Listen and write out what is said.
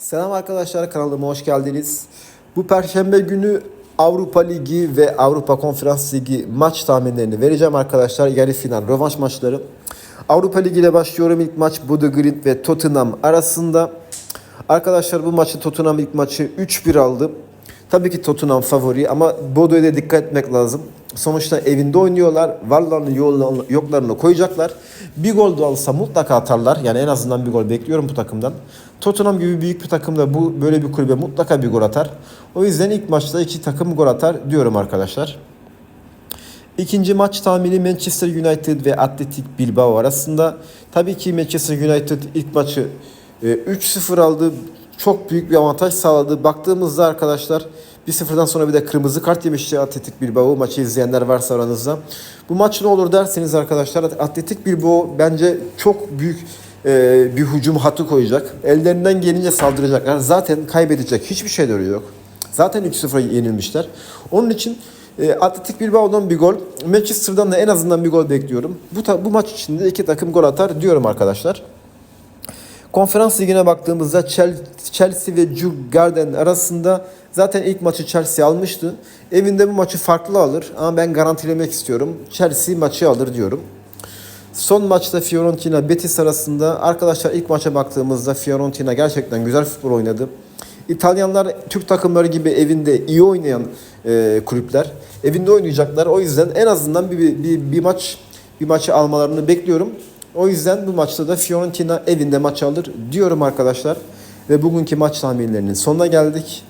Selam arkadaşlar kanalıma hoş geldiniz. Bu perşembe günü Avrupa Ligi ve Avrupa Konferans Ligi maç tahminlerini vereceğim arkadaşlar. Yarı final rövanş maçları. Avrupa Ligi ile başlıyorum. İlk maç Bodo Glimt ve Tottenham arasında. Arkadaşlar bu maçı Tottenham ilk maçı 3-1 aldı. Tabii ki Tottenham favori ama Bodo'ya da dikkat etmek lazım. Sonuçta evinde oynuyorlar. Varlarını yollarını- yoklarını koyacaklar. Bir gol de alsa mutlaka atarlar. Yani en azından bir gol bekliyorum bu takımdan. Tottenham gibi büyük bir takımda bu böyle bir kulübe mutlaka bir gol atar. O yüzden ilk maçta iki takım gol atar diyorum arkadaşlar. İkinci maç tahmini Manchester United ve Athletic Bilbao arasında. Tabii ki Manchester United ilk maçı e, 3-0 aldı. Çok büyük bir avantaj sağladı. Baktığımızda arkadaşlar 1-0'dan sonra bir de kırmızı kart yemişti Athletic Bilbao. Maçı izleyenler varsa aranızda. Bu maç ne olur derseniz arkadaşlar Athletic Bilbao bence çok büyük e, bir hücum hattı koyacak. Ellerinden gelince saldıracaklar. Zaten kaybedecek hiçbir şeyleri yok. Zaten 3-0 yenilmişler. Onun için e, Atletik Bilbao'dan bir gol, Manchester'dan da en azından bir gol bekliyorum. Bu, bu maç içinde iki takım gol atar diyorum arkadaşlar. Konferans ligine baktığımızda Chel- Chelsea ve Juve Garden arasında zaten ilk maçı Chelsea almıştı. Evinde bu maçı farklı alır ama ben garantilemek istiyorum. Chelsea maçı alır diyorum. Son maçta Fiorentina Betis arasında arkadaşlar ilk maça baktığımızda Fiorentina gerçekten güzel futbol oynadı. İtalyanlar Türk takımları gibi evinde iyi oynayan e, kulüpler. Evinde oynayacaklar. O yüzden en azından bir, bir, bir, bir maç bir maçı almalarını bekliyorum. O yüzden bu maçta da Fiorentina evinde maç alır diyorum arkadaşlar. Ve bugünkü maç tahminlerinin sonuna geldik.